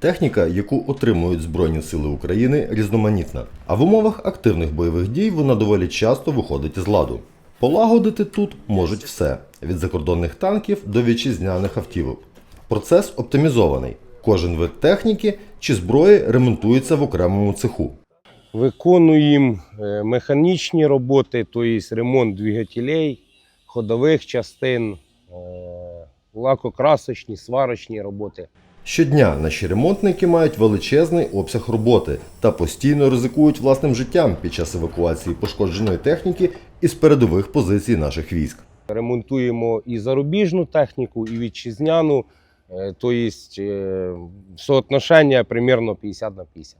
Техніка, яку отримують Збройні Сили України, різноманітна, а в умовах активних бойових дій вона доволі часто виходить із ладу. Полагодити тут можуть все від закордонних танків до вітчизняних автівок. Процес оптимізований. Кожен вид техніки чи зброї ремонтується в окремому цеху. Виконуємо е, механічні роботи, тобто ремонт двигателей, ходових частин, е, лакокрасочні, сварочні роботи. Щодня наші ремонтники мають величезний обсяг роботи та постійно ризикують власним життям під час евакуації пошкодженої техніки із передових позицій наших військ. Ремонтуємо і зарубіжну техніку, і вітчизняну, тобто соотношення примерно 50 на 50.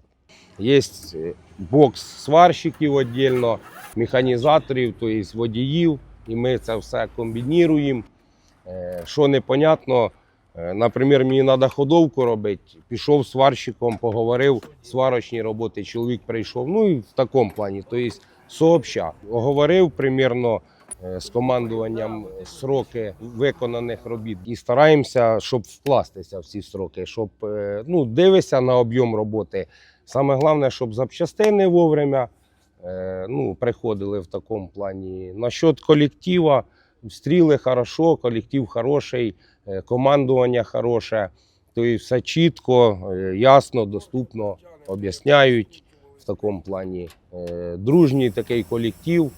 Є е, бокс сварщиків віддільно, механізаторів, тобто водіїв, і ми це все комбінуємо. Що непонятно, наприклад, мені треба ходовку робити, пішов сварщиком, поговорив, сварочні роботи, чоловік прийшов. Ну і в такому плані, тобто сообща. Оговорив примірно е, з командуванням сроки виконаних робіт і стараємося, щоб вкластися в ці сроки, щоб е, ну, дивишся на об'єм роботи. Саме головне, щоб запчастини вовремя е, ну, приходили в такому плані. Насчет колектива, стріли хорошо, колектив хороший, е, командування хороше. Тобто все чітко, е, ясно, доступно об'ясняють в такому плані. Е, Дружній такий колектив.